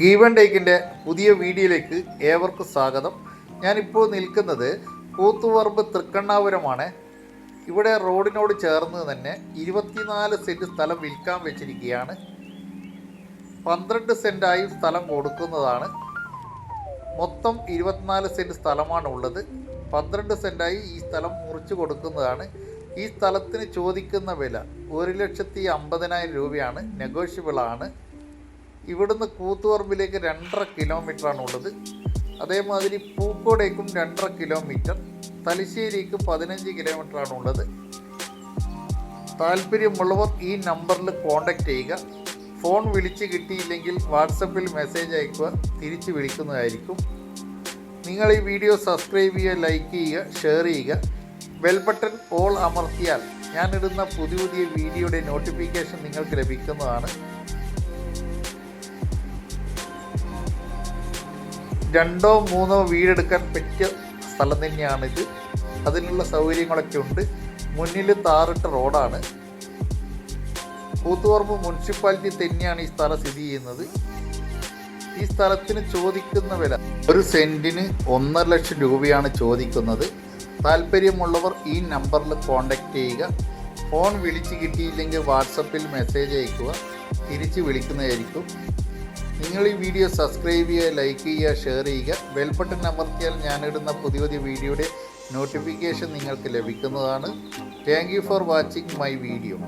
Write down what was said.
Given ടേക്കിന്റെ പുതിയ വീഡിയോയിലേക്ക് ഏവർക്കും സ്വാഗതം. ഞാനിപ്പോൾ നിൽക്കുന്നത് കൂത്തുപറമ്പ് തൃക്കണ്ണാപുരമാണ്. ഇവിടെ റോഡിനോട് ചേർന്ന് തന്നെ ഇരുപത്തിനാല് സെന്റ് സ്ഥലം വിൽക്കാൻ വെച്ചിരിക്കുകയാണ്. പന്ത്രണ്ട് സെന്റായി സ്ഥലം കൊടുക്കുന്നതാണ്. മൊത്തം ഇരുപത്തിനാല് സെന്റ് സ്ഥലമാണ് ഉള്ളത് പന്ത്രണ്ട് സെന്റായി ഈ സ്ഥലം മുറിച്ച് കൊടുക്കുന്നതാണ്. ഈ സ്ഥലത്തിന് ചോദിക്കുന്ന വില ഒരു ലക്ഷത്തി അമ്പതിനായിരം രൂപയാണ്. നെഗോഷ്യബിൾ ആണ് ഇവിടുന്ന് കൂത്തുപറമ്പിലേക്ക് രണ്ടര കിലോമീറ്ററാണ് ഉള്ളത് അതേമാതിരി പൂക്കോടേക്കും രണ്ടര കിലോമീറ്റർ തലശ്ശേരിക്ക് പതിനഞ്ച് കിലോമീറ്ററാണ് ഉള്ളത് താല്പര്യമുള്ളവർ ഈ നമ്പറിൽ കോൺടാക്റ്റ് ചെയ്യുക. ഫോൺ വിളിച്ച് കിട്ടിയില്ലെങ്കിൽ വാട്സപ്പിൽ മെസ്സേജ് അയക്കുക. തിരിച്ച് വിളിക്കുന്നതായിരിക്കും. നിങ്ങൾ ഈ വീഡിയോ സബ്സ്ക്രൈബ് ചെയ്യുക ലൈക്ക് ചെയ്യുക ഷെയർ ചെയ്യുക. ബെൽ ബട്ടൺ ഓൾ അമർത്തിയാൽ ഞാനിടുന്ന പുതിയ പുതിയ വീഡിയോയുടെ നോട്ടിഫിക്കേഷൻ നിങ്ങൾക്ക് ലഭിക്കുന്നതാണ്. രണ്ടോ മൂന്നോ വീടെടുക്കാൻ പറ്റിയ സ്ഥലം തന്നെയാണിത്. അതിനുള്ള സൗകര്യങ്ങളൊക്കെ ഉണ്ട്. മുന്നിൽ താറിട്ട റോഡാണ്. കൂത്തുപറമ്പ് മുനിസിപ്പാലിറ്റി തന്നെയാണ് ഈ സ്ഥലം സ്ഥിതി ചെയ്യുന്നത്. ഈ സ്ഥലത്തിന് ചോദിക്കുന്ന വില ഒരു സെന്റിന് ഒന്നര ലക്ഷം രൂപയാണ് ചോദിക്കുന്നത്. താല്പര്യമുള്ളവർ ഈ നമ്പറിൽ കോൺടാക്റ്റ് ചെയ്യുക. ഫോൺ വിളിച്ച് കിട്ടിയില്ലെങ്കിൽ വാട്സപ്പിൽ മെസ്സേജ് അയക്കുക. തിരിച്ച് വിളിക്കുന്നതായിരിക്കും. നിങ്ങൾ ഈ വീഡിയോ സബ്സ്ക്രൈബ് ചെയ്യുക ലൈക്ക് ചെയ്യുക ഷെയർ ചെയ്യുക ബെൽ ബട്ടൺ അമർത്തിയാൽ ഞാനിടുന്ന പുതിയ പുതിയ വീഡിയോയുടെ നോട്ടിഫിക്കേഷൻ നിങ്ങൾക്ക് ലഭിക്കുന്നതാണ്. Thank for watching my video